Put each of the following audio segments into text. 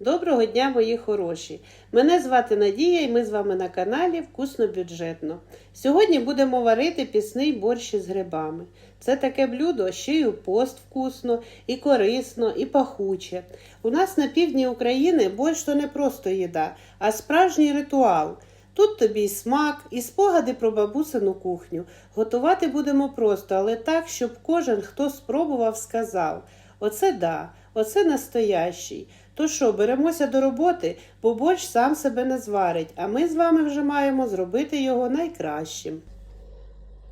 Доброго дня, мої хороші! Мене звати Надія і ми з вами на каналі Вкусно бюджетно. Сьогодні будемо варити пісний борщ із грибами. Це таке блюдо, ще й у пост вкусно, і корисно, і пахуче. У нас на півдні України борщ то не просто їда, а справжній ритуал. Тут тобі й смак, і спогади про бабусину кухню. Готувати будемо просто, але так, щоб кожен, хто спробував, сказав: Оце да, оце настоящий. То що, беремося до роботи, бо борщ сам себе не зварить, а ми з вами вже маємо зробити його найкращим.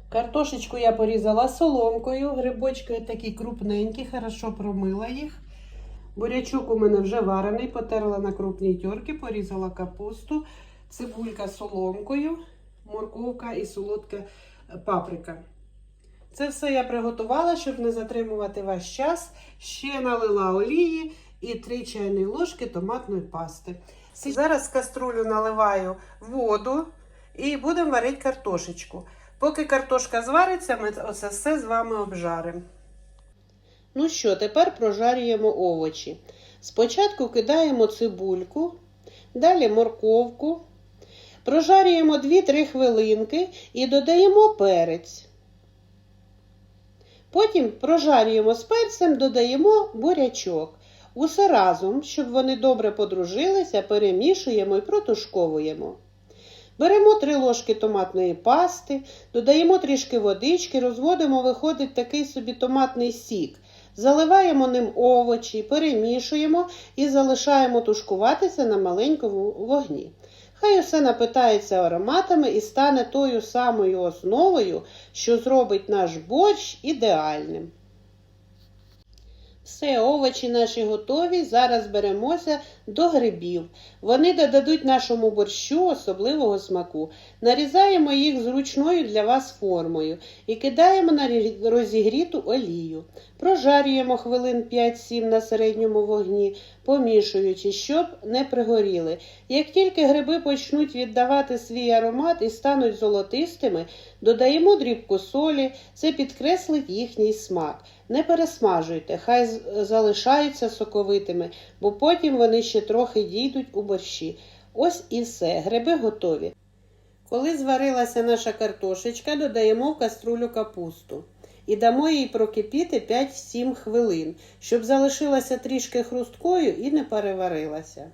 Картошечку я порізала соломкою, грибочки такі крупненькі, хорошо промила їх. Бурячок у мене вже варений, потерла на крупній тьорки, порізала капусту, цибулька соломкою, морковка і солодка паприка. Це все я приготувала, щоб не затримувати ваш час. Ще налила олії і 3 чайні ложки томатної пасти. Зараз в каструлю наливаю воду і будемо варити картошечку. Поки картошка звариться, ми оце все з вами обжаримо. Ну що, тепер прожарюємо овочі. Спочатку кидаємо цибульку, далі морковку. Прожарюємо 2-3 хвилинки і додаємо перець. Потім прожарюємо з перцем, додаємо бурячок. Усе разом, щоб вони добре подружилися, перемішуємо і протушковуємо. Беремо 3 ложки томатної пасти, додаємо трішки водички, розводимо, виходить такий собі томатний сік. Заливаємо ним овочі, перемішуємо і залишаємо тушкуватися на маленькому вогні. Хай усе напитається ароматами і стане тою самою основою, що зробить наш борщ ідеальним. Все, овочі наші готові. Зараз беремося до грибів. Вони додадуть нашому борщу особливого смаку. Нарізаємо їх зручною для вас формою і кидаємо на розігріту олію. Прожарюємо хвилин 5-7 на середньому вогні, помішуючи, щоб не пригоріли. Як тільки гриби почнуть віддавати свій аромат і стануть золотистими, додаємо дрібку солі, це підкреслить їхній смак. Не пересмажуйте, хай залишаються соковитими, бо потім вони ще трохи дійдуть у борщі. Ось і все, гриби готові. Коли зварилася наша картошечка, додаємо в каструлю капусту і дамо їй прокипіти 5-7 хвилин, щоб залишилася трішки хрусткою і не переварилася.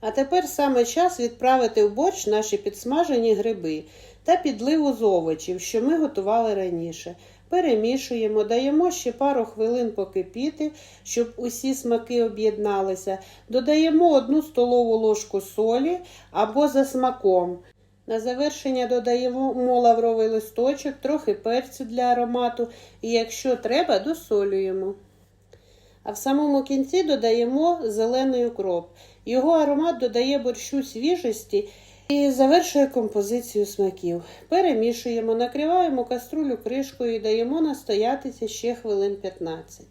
А тепер саме час відправити в борщ наші підсмажені гриби та підливу з овочів, що ми готували раніше. Перемішуємо, даємо ще пару хвилин покипіти, щоб усі смаки об'єдналися. Додаємо одну столову ложку солі або за смаком. На завершення додаємо лавровий листочок, трохи перцю для аромату і, якщо треба, досолюємо. А в самому кінці додаємо зелений укроп. Його аромат додає борщу свіжості і завершує композицію смаків. Перемішуємо, накриваємо каструлю кришкою і даємо настоятися ще хвилин 15.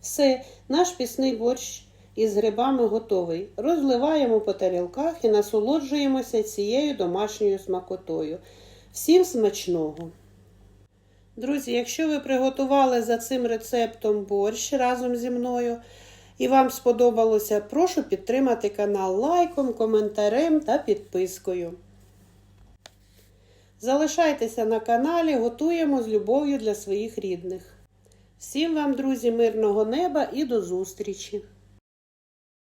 Все, наш пісний борщ із грибами готовий. Розливаємо по тарілках і насолоджуємося цією домашньою смакотою. Всім смачного! Друзі, якщо ви приготували за цим рецептом борщ разом зі мною і вам сподобалося, прошу підтримати канал лайком, коментарем та підпискою. Залишайтеся на каналі, готуємо з любов'ю для своїх рідних. Всім вам, друзі, мирного неба і до зустрічі!